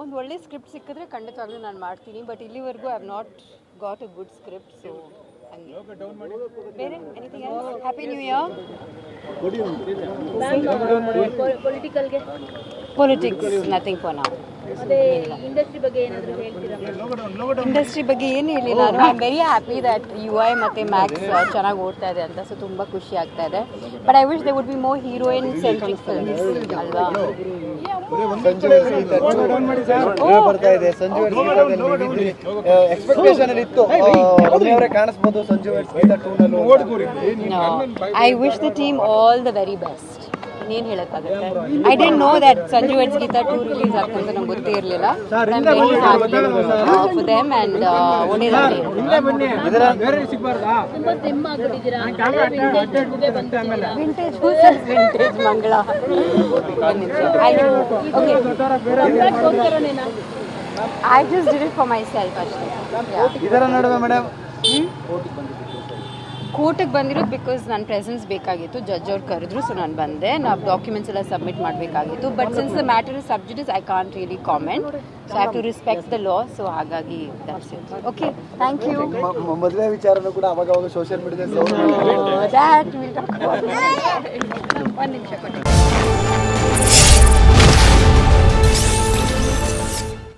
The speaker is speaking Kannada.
ಒಂದು ಒಳ್ಳೆ ಸ್ಕ್ರಿಪ್ಟ್ ಸಿಕ್ಕಿದ್ರೆ ಖಂಡಿತವಾಗ್ಲೂ ನಾನು ಮಾಡ್ತೀನಿ. ಬಟ್ ಇಲ್ಲಿವರೆಗೂ I have not got a good script so ಬೇರೆ ಎನಿಥಿಂಗ್ ಹ್ಯಾಪಿ ನ್ಯೂ ಇಯರ್ ಪೊಲಿಟಿಕಲ್ಗೆ ಪೊಲಿಟಿಕ್ಸ್ ನಥಿಂಗ್ ಫಾರ್ ನಾವು ಇಂಡಸ್ಟ್ರಿ ಬಗ್ಗೆ ಏನಾದರೂ ಹೇಳ್ತೀರಾ? ಇಂಡಸ್ಟ್ರಿ ಬಗ್ಗೆ ಏನು ಹೇಳಿ ನಾನು I am very happy that you I ಮತ್ತು ಮ್ಯಾಕ್ಸ್ ಚೆನ್ನಾಗಿ ಓಡ್ತಾ ಇದೆ ಅಂತ ಸೊ ತುಂಬ ಖುಷಿ ಆಗ್ತಾ ಇದೆ. But I wish they would be more heroine centric films ಅಲ್ವಾ ಬರ್ತಾ ಇದೆ. ಸಂಜು ಎಕ್ಸ್ಪೆಕ್ಟೇಷನ್ ಇತ್ತು. ಅವರೇ ಕಾಣಿಸ್ಬೋದು Sanju I wish the team all the very best ಇನ್ನೇನು ಹೇಳೋಕ್ಕಾಗುತ್ತೆ? I didn't know that Sanju and Geetha two release ಆಗ್ತಂತ ನಂಗೆ ಗೊತ್ತೇ ಇರಲಿಲ್ಲ. ಫಾರ್ ದೆಮ್ ಆ್ಯಂಡ್ ಒಳ್ಳೇದಾಗಲಿ ತುಂಬಾ slim ಆಗ್ಬಿಟ್ಟಿದ್ದೀರಾ? Vintage Mangala? I just did it for myself ಅಷ್ಟೇ ಇದರ ನಡುವೆ ಮೇಡಮ್ ಕೋರ್ಟಿಗೆ ಬಂದಿರೋದು ಬಿಕಾಸ್ ನನ್ನ ಪ್ರೆಸೆನ್ಸ್ ಬೇಕಾಗಿತ್ತು. ಜಡ್ಜ್ ಅವ್ರು ಕರೆದ್ರು ಸೊ ನಾನು ಬಂದೆ. ನಾವು ಡಾಕ್ಯುಮೆಂಟ್ಸ್ ಎಲ್ಲ ಸಬ್ಮಿಟ್ ಮಾಡಬೇಕಾಗಿತ್ತು. But since the matter is subject I can't really comment so I to respect the law so ಹಾಗಾಗಿ that's it okay thank you ಮೊದಲೇ ವಿಚಾರನೂ ಕೂಡ ಅವಾಗ ಅವಾಗ ಸೋಷಿಯಲ್ ಮೀಡಿಯಾದಲ್ಲಿ ಒಂದು ನಿಮಿಷ ಕೊಡಿ.